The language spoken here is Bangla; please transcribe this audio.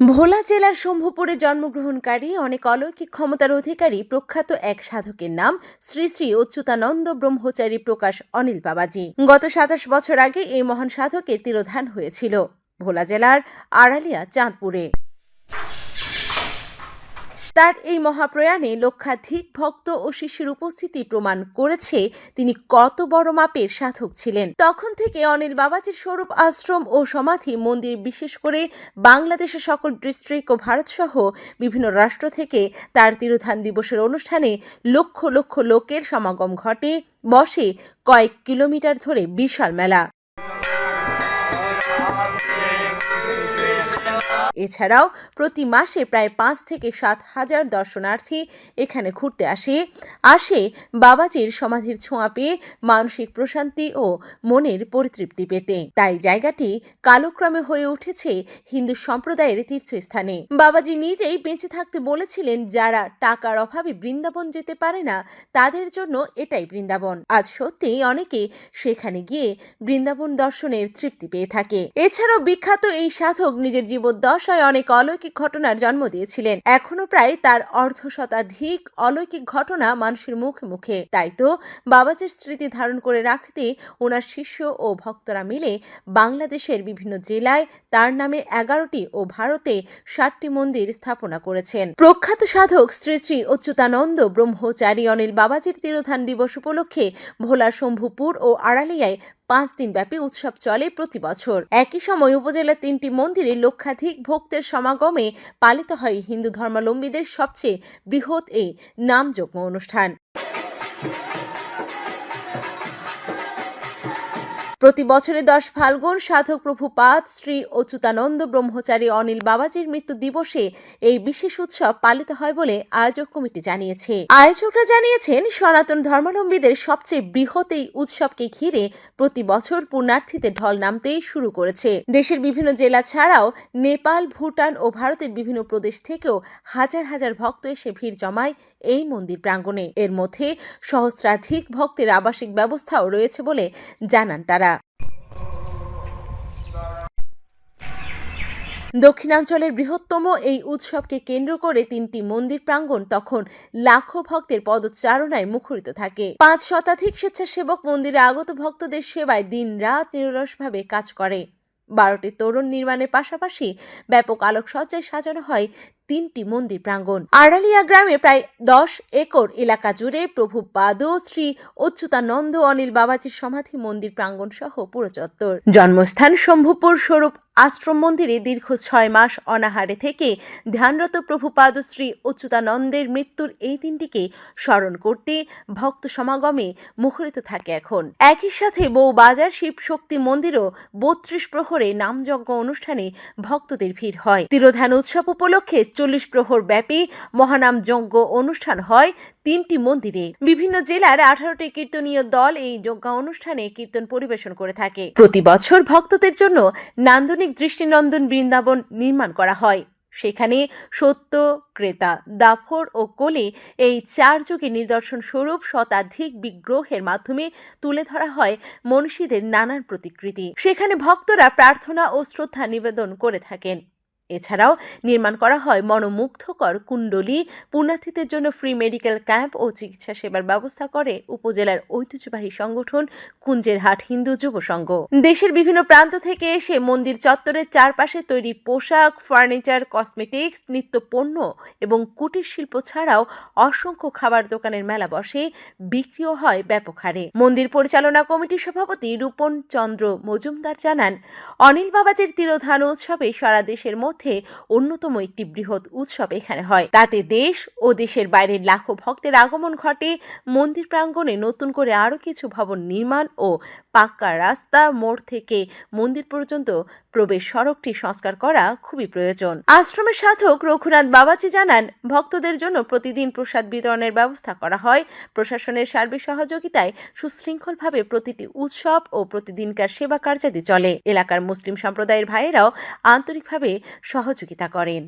ভোলা জেলার শম্ভুপুরে জন্মগ্রহণকারী, অনেক অলৌকিক ক্ষমতার অধিকারী প্রখ্যাত এক সাধকের নাম শ্রী শ্রী অচ্যুতানন্দ ব্রহ্মচারী প্রকাশ অনিল বাবাজি। গত সাতাশ বছর আগে এই মহান সাধকের তিরোধান হয়েছিল ভোলা জেলার আড়ালিয়া, চাঁদপুরে। তার এই মহাপ্রয়াণে লক্ষাধিক ভক্ত ও শিষ্যের উপস্থিতি প্রমাণ করেছে তিনি কত বড় মাপের সাধক ছিলেন। তখন থেকে অনিল বাবাজির স্বরূপ আশ্রম ও সমাধি, মন্দির বিশেষ করে বাংলাদেশের সকল ডিস্ট্রিক্ট ও ভারতসহ বিভিন্ন রাষ্ট্র থেকে তার তিরোধান দিবসের অনুষ্ঠানে লক্ষ লক্ষ লোকের সমাগম ঘটে, বসে কয়েক কিলোমিটার ধরে বিশাল মেলা। এছাড়াও প্রতি মাসে প্রায় পাঁচ থেকে সাত হাজার দর্শনার্থী এখানে ঘুরতে আসে। আসে বাবাজির সমাধির ছোঁয়া পেয়ে মানসিক প্রশান্তি ও মনের পরিতৃপ্তি পেতে। তাই জায়গাটি কালক্রমে হয়ে উঠেছে হিন্দু সম্প্রদায়ের তীর্থস্থানে। বাবাজি নিজেই বেঁচে থাকতে বলেছিলেন, যারা টাকার অভাবে বৃন্দাবন যেতে পারে না, তাদের জন্য এটাই বৃন্দাবন। আজ সত্যিই অনেকে সেখানে গিয়ে বৃন্দাবন দর্শনের তৃপ্তি পেয়ে থাকে। এছাড়াও বিখ্যাত এই সাধক নিজের জীবদ্দশায় অনেক অলৌকিক ঘটনার জন্ম দিয়েছিলেন। এখনও প্রায় তার অর্ধ শতাধিক অলৌকিক ঘটনা মানুষের মুখে মুখে। তাই তো বাবাজির স্মৃতি ধারণ করে রাখতে ওনার শিষ্য ও ভক্তরা মিলে বাংলাদেশের বিভিন্ন জেলায় তার নামে এগারোটি ও ভারতে ষাটটি মন্দির স্থাপনা করেছেন। প্রখ্যাত সাধক শ্রী শ্রী অচ্যুতানন্দ ব্রহ্মচারী অনিল বাবাজির তিরোধান দিবস উপলক্ষে ভোলা শম্ভুপুর ও আড়ালিয়ায় পাঁচ দিন ব্যাপী উৎসব চলে প্রতি বছর। একই সময় উপজেলার তিনটি মন্দিরে লক্ষাধিক ভক্তের সমাগমে পালিত হয় হিন্দু ধর্মাবলম্বীদের সবচেয়ে বৃহৎ এই নামযজ্ঞ অনুষ্ঠান। প্রতি বছরে দশ ফাল্গুন, সাধক প্রভুপাদ শ্রী অচ্যুতানন্দ ব্রহ্মচারী অনিল বাবাজির মৃত্যু দিবসে এই বিশেষ উৎসব পালিত হয় বলে আয়োজক কমিটি জানিয়েছে। আয়োজকরা জানিয়েছেন, সনাতন ধর্মাবলম্বীদের সবচেয়ে বৃহৎ এই উৎসবকে ঘিরে প্রতি বছর পুণ্যার্থীদের ঢল নামতেই শুরু করেছে। দেশের বিভিন্ন জেলা ছাড়াও নেপাল, ভুটান ও ভারতের বিভিন্ন প্রদেশ থেকেও হাজার হাজার ভক্ত এসে ভিড় জমায় এই মন্দির প্রাঙ্গণে। এর মধ্যে সহস্রাধিক ভক্তের আবাসিক ব্যবস্থাও রয়েছে বলে জানান তারা। দক্ষিণাঞ্চলের বৃহত্তম এই উৎসবকে কেন্দ্র করে তিনটি মন্দির প্রাঙ্গণ তখন লাখো ভক্তের পদচারণায় মুখরিত থাকে। পাঁচ শতাধিক স্বেচ্ছাসেবক মন্দিরে আগত ভক্তদের সেবায় দিন রাত নিরলসভাবে কাজ করে। বারোটি তরুণ নির্মাণের পাশাপাশি ব্যাপক আলোকসজ্জায় সাজানো হয় তিনটি মন্দির প্রাঙ্গণ। আড়ালিয়া গ্রামে প্রায় দশ একর এলাকা জুড়ে প্রভু পাদ, শ্রী অচ্যুতানন্দ, অনিল বাবাজির সমাধি মন্দির প্রাঙ্গণ সহ পুরো চত্বর। জন্মস্থান শম্ভুপুর স্বরূপ আশ্রম মন্দিরে দীর্ঘ ছয় মাস অনাহারে থেকে ধ্যানরত প্রভুপাদ শ্রী অচ্যুতানন্দের মৃত্যুর এই দিনটিকে স্মরণ করতে ভক্ত সমাগমে মুখরিত থাকে এখন। একই সাথে বউবাজার শিব শক্তি মন্দিরও বত্রিশ প্রহরে নামযজ্ঞ অনুষ্ঠানে ভক্তদের ভিড় হয়। তিরোধান উৎসব উপলক্ষে চল্লিশ প্রহর ব্যাপী মহানাম যজ্ঞ অনুষ্ঠান হয় তিনটি মন্দিরে। বিভিন্ন জেলার আঠারোটি কীর্তনীয় দল এই যজ্ঞ অনুষ্ঠানে কীর্তন পরিবেশন করে থাকে। প্রতি বছর ভক্তদের জন্য নান্দনিক দৃষ্টিনন্দন বৃন্দাবন নির্মাণ করা হয়। সেখানে সত্য, ক্রেতা, দাফর ও কোলে এই চার যুগে নিদর্শন স্বরূপ শতাধিক বিগ্রহের মাধ্যমে তুলে ধরা হয় মনীষীদের নানান প্রতিকৃতি। সেখানে ভক্তরা প্রার্থনা ও শ্রদ্ধা নিবেদন করে থাকেন। এছাড়াও নির্মাণ করা হয় মনোমুগ্ধকর কুণ্ডলী, পুণ্যার্থীদের জন্য ফ্রি মেডিকেল ক্যাম্প ও চিকিৎসা সেবার ব্যবস্থা করে উপজেলার ঐতিহ্যবাহী সংগঠন কুঞ্জের হাট হিন্দু যুব সংঘ। দেশের বিভিন্ন প্রান্ত থেকে এসে মন্দির চত্বরের চারপাশে তৈরি পোশাক ফার্নিচার কসমেটিক্স নিত্য পণ্য এবং কুটির শিল্প ছাড়াও অসংখ্য খাবার দোকানের মেলা বসে, বিক্রিও হয় ব্যাপক হারে। মন্দির পরিচালনা কমিটির সভাপতি রূপন চন্দ্র মজুমদার জানান, অনিল বাবাজির তিরোধান উৎসবে সারা দেশের মধ্যে অন্যতম একটি বৃহৎ উৎসব এখানে হয়। তাতে দেশ ও দেশের বাইরের লাখো ভক্তের আগমন ঘটে। মন্দির প্রাঙ্গণে নতুন করে আরও কিছু ভবন নির্মাণ ও পাক্কা রাস্তা মোড় থেকে মন্দির পর্যন্ত প্রবেশ সড়কটি সংস্কার করা খুবই প্রয়োজন। আশ্রমের সাধক রঘুনাথ বাবাজি জানান, ভক্তদের জন্য প্রতিদিন প্রসাদ বিতরণের ব্যবস্থা করা হয়। প্রশাসনের সার্বিক সহযোগিতায় সুশৃঙ্খলভাবে প্রতিটি উৎসব ও প্রতিদিনকার সেবা কার্যাদি চলে। এলাকার মুসলিম সম্প্রদায়ের ভাইয়েরাও আন্তরিকভাবে সহযোগিতা করেন।